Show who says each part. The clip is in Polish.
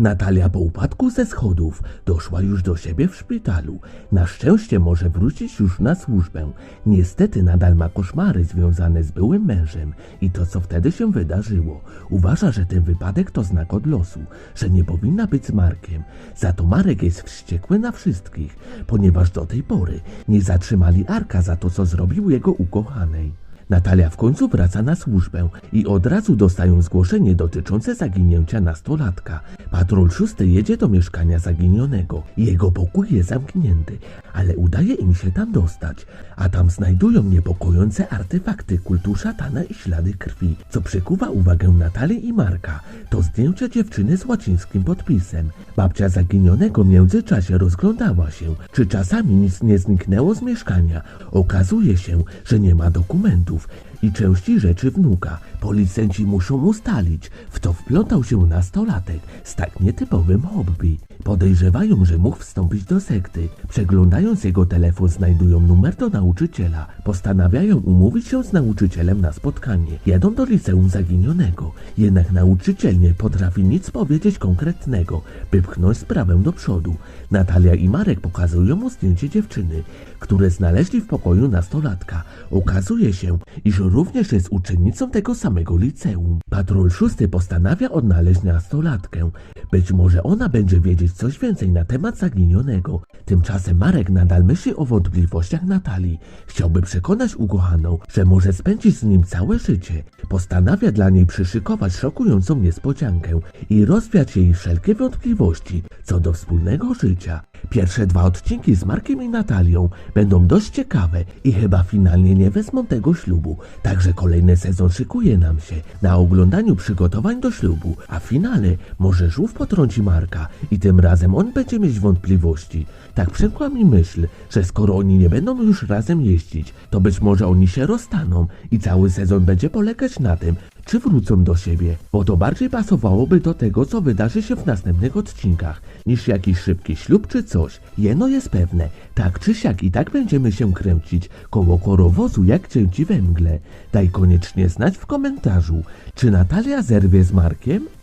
Speaker 1: Natalia po upadku ze schodów doszła już do siebie w szpitalu. Na szczęście może wrócić już na służbę. Niestety nadal ma koszmary związane z byłym mężem i to, co wtedy się wydarzyło. Uważa, że ten wypadek to znak od losu, że nie powinna być z Markiem. Za to Marek jest wściekły na wszystkich, ponieważ do tej pory nie zatrzymali Arka za to, co zrobił jego ukochanej. Natalia w końcu wraca na służbę i od razu dostają zgłoszenie dotyczące zaginięcia nastolatka. Patrol szósty jedzie do mieszkania zaginionego. Jego pokój jest zamknięty, ale udaje im się tam dostać, a tam znajdują niepokojące artefakty kultu szatana i ślady krwi. Co przykuwa uwagę Natalii i Marka, to zdjęcie dziewczyny z łacińskim podpisem. Babcia zaginionego w międzyczasie rozglądała się, czy czasami nic nie zniknęło z mieszkania. Okazuje się, że nie ma dokumentów i części rzeczy wnuka. Policjanci muszą ustalić, w co wplątał się nastolatek z tak nietypowym hobby. Podejrzewają, że mógł wstąpić do sekty. Przeglądając jego telefon znajdują numer do nauczyciela. Postanawiają umówić się z nauczycielem na spotkanie. Jadą do liceum zaginionego. Jednak nauczyciel nie potrafi nic powiedzieć konkretnego, by pchnąć sprawę do przodu. Natalia i Marek pokazują mu zdjęcie dziewczyny, które znaleźli w pokoju nastolatka. Okazuje się, iż również jest uczennicą tego samego liceum. Patrol szósty postanawia odnaleźć nastolatkę. Być może ona będzie wiedzieć coś więcej na temat zaginionego. Tymczasem Marek nadal myśli o wątpliwościach Natalii. Chciałby przekonać ukochaną, że może spędzić z nim całe życie. Postanawia dla niej przyszykować szokującą niespodziankę i rozwiać jej wszelkie wątpliwości co do wspólnego życia. Pierwsze dwa odcinki z Markiem i Natalią będą dość ciekawe i chyba finalnie nie wezmą tego ślubu. Także kolejny sezon szykuje nam się na oglądaniu przygotowań do ślubu, a w finale może żółw potrąci Marka i tym razem on będzie mieć wątpliwości. Tak przemkła mi myśl, że skoro oni nie będą już razem jeździć, to być może oni się rozstaną i cały sezon będzie polegać na tym, czy wrócą do siebie, bo to bardziej pasowałoby do tego, co wydarzy się w następnych odcinkach, niż jakiś szybki ślub czy coś. Jedno jest pewne, tak czy siak i tak będziemy się kręcić koło korowozu jak cięci we mgle. Daj koniecznie znać w komentarzu, czy Natalia zerwie z Markiem?